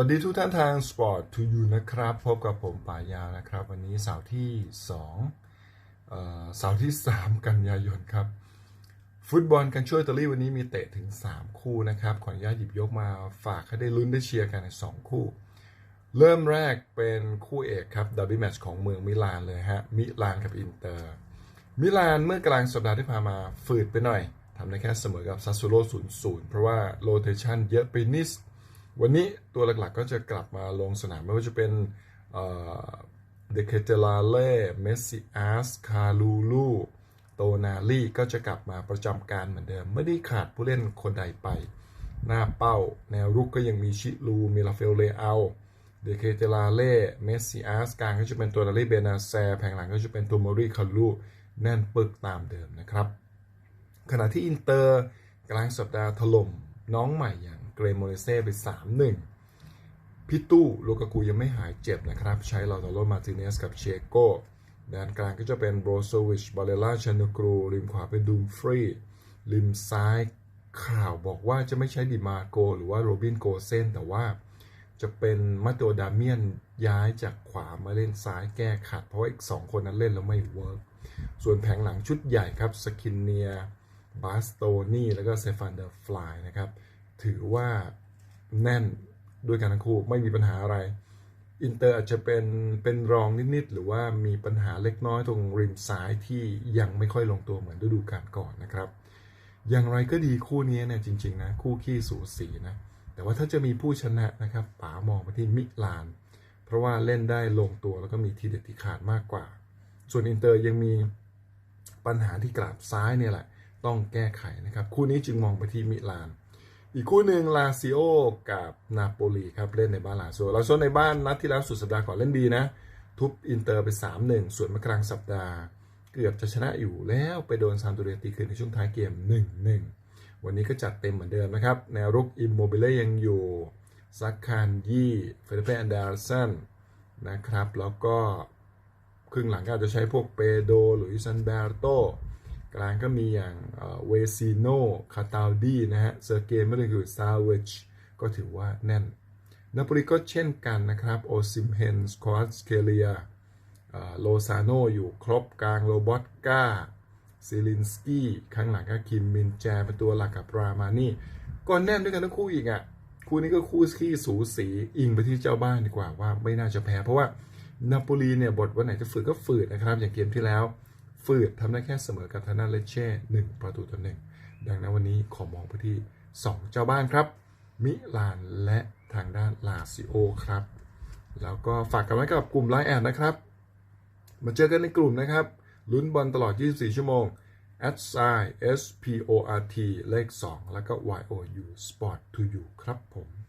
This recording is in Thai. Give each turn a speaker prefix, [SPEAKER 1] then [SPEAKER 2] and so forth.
[SPEAKER 1] วัสดีทุกท่านทาง Sport to You นะครับ พบกับผมป่ายานะครับ วันนี้เสาร์ที่2เอ่อเสาร์ที่ 3 กันยายนครับ ฟุตบอลกันช่วยอิตาลีวันนี้มีเตะถึง 3 คู่นะครับ ขออนุญาตหยิบยกมาฝากให้ได้ลุ้นได้เชียร์กัน 2 คู่ เริ่มแรกเป็นคู่เอกครับดับเบิลแมตช์ของเมืองมิลานเลยฮะ มิลานกับอินเตอร์ มิลานเมื่อกลางสัปดาห์ที่ผ่านมาฝืดไปหน่อยทำได้แค่เสมอกับซ a ส o โ o 0-0 เพราะว่าโรเทชันเยอะไปนิด วันนี้ตัวหลักๆก็จะกลับมาลงสนามไม่ว่าจะเป็นเดเคเตลาเล่เมสซิอาสคาลูลูโตนาลีก็จะกลับมาประจำการเหมือนเดิม ไม่ได้ขาดผู้เล่นคนใดไป หน้าเป้า แนวรุกก็ยังมีชิลูมิลาเฟลเลอาเดเคเตลาเล่เมสซิอาสกลางก็จะเป็นตัวนาลีเบนาแซแผงหลังก็จะเป็นตัวมอริคาลูแน่นปึกตามเดิมนะครับ ขณะที่อินเตอร์กลางสัปดาห์ถล่มน้องใหม่อย่าง เกรโมเนเซ่ไป 3-1พี่ตู้ลูกากูยังไม่หายเจ็บนะครับ ใช้ลาตาโรมาร์ติเนสกับเชโก้ด้านกลางก็จะเป็นโบรโซวิชบาเลล่าชานกรูริมขวาเป็นดูมฟรีริมซ้ายข่าวบอกว่าจะไม่ใช้ดิมาโก หรือว่าโรบินโกเซนแต่ว่าจะเป็นมาโตดาเมียนย้ายจากขวามาเล่นซ้ายแก้ขัด เพราะว่าอีก 2 คนนั้นเล่นแล้วไม่เวิร์กส่วนแผงหลังชุดใหญ่ครับสกินเนียบาสโตนี่แล้วก็เซฟานเดอร์ฟลายนะครับ ถือว่าแน่นด้วยกันทั้งคู่ไม่มีปัญหาอะไร อินเตอร์อาจจะเป็นเป็นรองนิดๆ หรือว่ามีปัญหาเล็กน้อยตรงริมซ้ายที่ยังไม่ค่อยลงตัวเหมือนฤดูกาลก่อนนะครับ อย่างไรก็ดีคู่นี้เนี่ยจริง ๆ นะ คู่ขี้สูสีนะแต่ว่าถ้าจะมีผู้ชนะนะครับป๋ามองไปที่มิลาน เพราะว่าเล่นได้ลงตัวแล้วก็มีทีเด็ดที่ขาดมากกว่า ส่วนอินเตอร์ยังมีปัญหาที่กราบซ้ายเนี่ยแหละ ต้องแก้ไขนะครับ คู่นี้จึงมองไปที่มิลาน อีกคู่หนึ่งลาซิโอกับนาโปลีครับเล่นในบ้านลาซิโอลาซิโอในบ้านนัดที่แล้วสุดสัปดาห์ก่อนเล่นดีนะ ทุบอินเตอร์ไป 3-1 ส่วนมื่อกลางสัปดาห์ เกือบจะชนะอยู่แล้วไปโดนซานโตเรียตีคืนในช่วงท้ายเกม 1-1 วันนี้ก็จัดเต็มเหมือนเดิมนะครับ แนวรุกอิมโมบิเล่ยังอยู่ซักคานยี่เฟเดเปอันดอร์สันนะครับ แล้วก็ครึ่งหลังก็อาจจะใช้พวกเปโดหรือซันเบร์โต กลางก็มีอย่างเวซิโนคาตาลดีนะฮะเซอร์เกย์ไม่ได้คือซาเวชก็ถือว่าแน่นนาโปลีก็เช่นกันนะครับโอซิมเฮนสควอตสเคเลียโลซาโนอยู่ครบกลางโรบอตกาซิลินสกี้ข้างหลังก็คิมมินแจเป็นตัวหลักกับรามานี่ก็แน่นด้วยกันทั้งคู่อีกอะคู่นี้ก็คู่ขี้สูสีอิงไปที่เจ้าบ้านดีกว่าว่าไม่น่าจะแพ้ เพราะว่านาโปลีเนี่ยบทวันไหนจะฝืดก็ฝืดนะครับ อย่างเกมที่แล้ว ฝืดทำได้แค่เสมอกับทานาเลเช่หนึ่งประตูต่อหนึ่งดังนั้นวันนี้ขอมองไปที่ 2 เจ้าบ้านครับ มิลานและทางด้านลาซิโอครับ แล้วก็ฝากกันไว้กับกลุ่มไลน์แอดนะครับ มาเจอกันในกลุ่มนะครับลุ้นบอลตลอด 24 ชั่วโมง s i s p o r t เลข 2 แล้วก็ y o u sport to you ครับผม